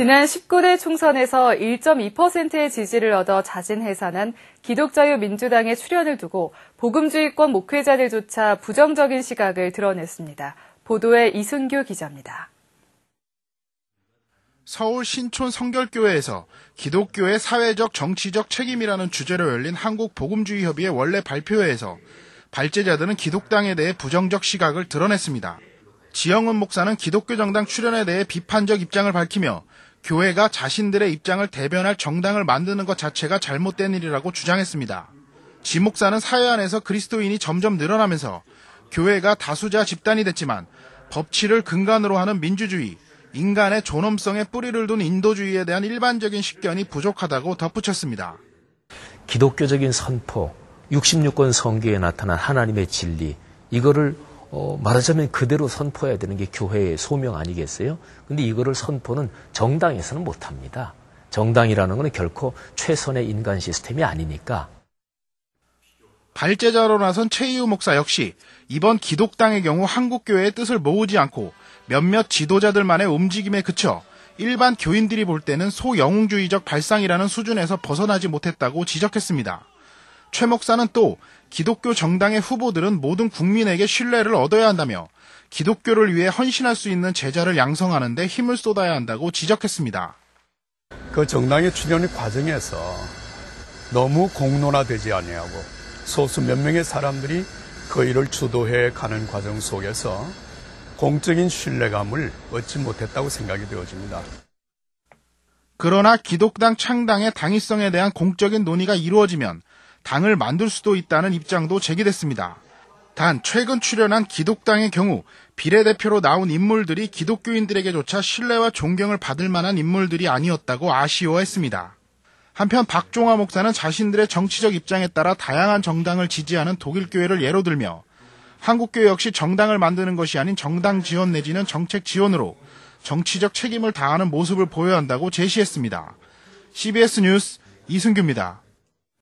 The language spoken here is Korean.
지난 19대 총선에서 1.2%의 지지를 얻어 자진 해산한 기독자유민주당의 출연을 두고 복음주의권 목회자들조차 부정적인 시각을 드러냈습니다. 보도에 이순규 기자입니다. 서울 신촌 성결교회에서 기독교의 사회적 정치적 책임이라는 주제로 열린 한국복음주의협의회 원래 발표회에서 발제자들은 기독당에 대해 부정적 시각을 드러냈습니다. 지영은 목사는 기독교 정당 출연에 대해 비판적 입장을 밝히며 교회가 자신들의 입장을 대변할 정당을 만드는 것 자체가 잘못된 일이라고 주장했습니다. 지 목사는 사회 안에서 그리스도인이 점점 늘어나면서 교회가 다수자 집단이 됐지만 법치를 근간으로 하는 민주주의, 인간의 존엄성에 뿌리를 둔 인도주의에 대한 일반적인 식견이 부족하다고 덧붙였습니다. 기독교적인 선포, 66권 성교에 나타난 하나님의 진리, 이거를 어, 말하자면 그대로 선포해야 되는 게 교회의 소명 아니겠어요? 근데 이거를 선포는 정당에서는 못합니다. 정당이라는 것은 결코 최선의 인간 시스템이 아니니까. 발제자로 나선 최이우 목사 역시 이번 기독당의 경우 한국교회의 뜻을 모으지 않고 몇몇 지도자들만의 움직임에 그쳐 일반 교인들이 볼 때는 소영웅주의적 발상이라는 수준에서 벗어나지 못했다고 지적했습니다. 최 목사는 또 기독교 정당의 후보들은 모든 국민에게 신뢰를 얻어야 한다며 기독교를 위해 헌신할 수 있는 제자를 양성하는데 힘을 쏟아야 한다고 지적했습니다. 그 정당의 출연 과정에서 너무 공론화되지 아니하고 소수 몇 명의 사람들이 그 일을 주도해 가는 과정 속에서 공적인 신뢰감을 얻지 못했다고 생각이 되어집니다. 그러나 기독당 창당의 당위성에 대한 공적인 논의가 이루어지면 당을 만들 수도 있다는 입장도 제기됐습니다. 단 최근 출연한 기독당의 경우 비례대표로 나온 인물들이 기독교인들에게조차 신뢰와 존경을 받을 만한 인물들이 아니었다고 아쉬워했습니다. 한편 박종화 목사는 자신들의 정치적 입장에 따라 다양한 정당을 지지하는 독일교회를 예로 들며 한국교회 역시 정당을 만드는 것이 아닌 정당 지원 내지는 정책 지원으로 정치적 책임을 다하는 모습을 보여야 한다고 제시했습니다. CBS 뉴스 이승규입니다.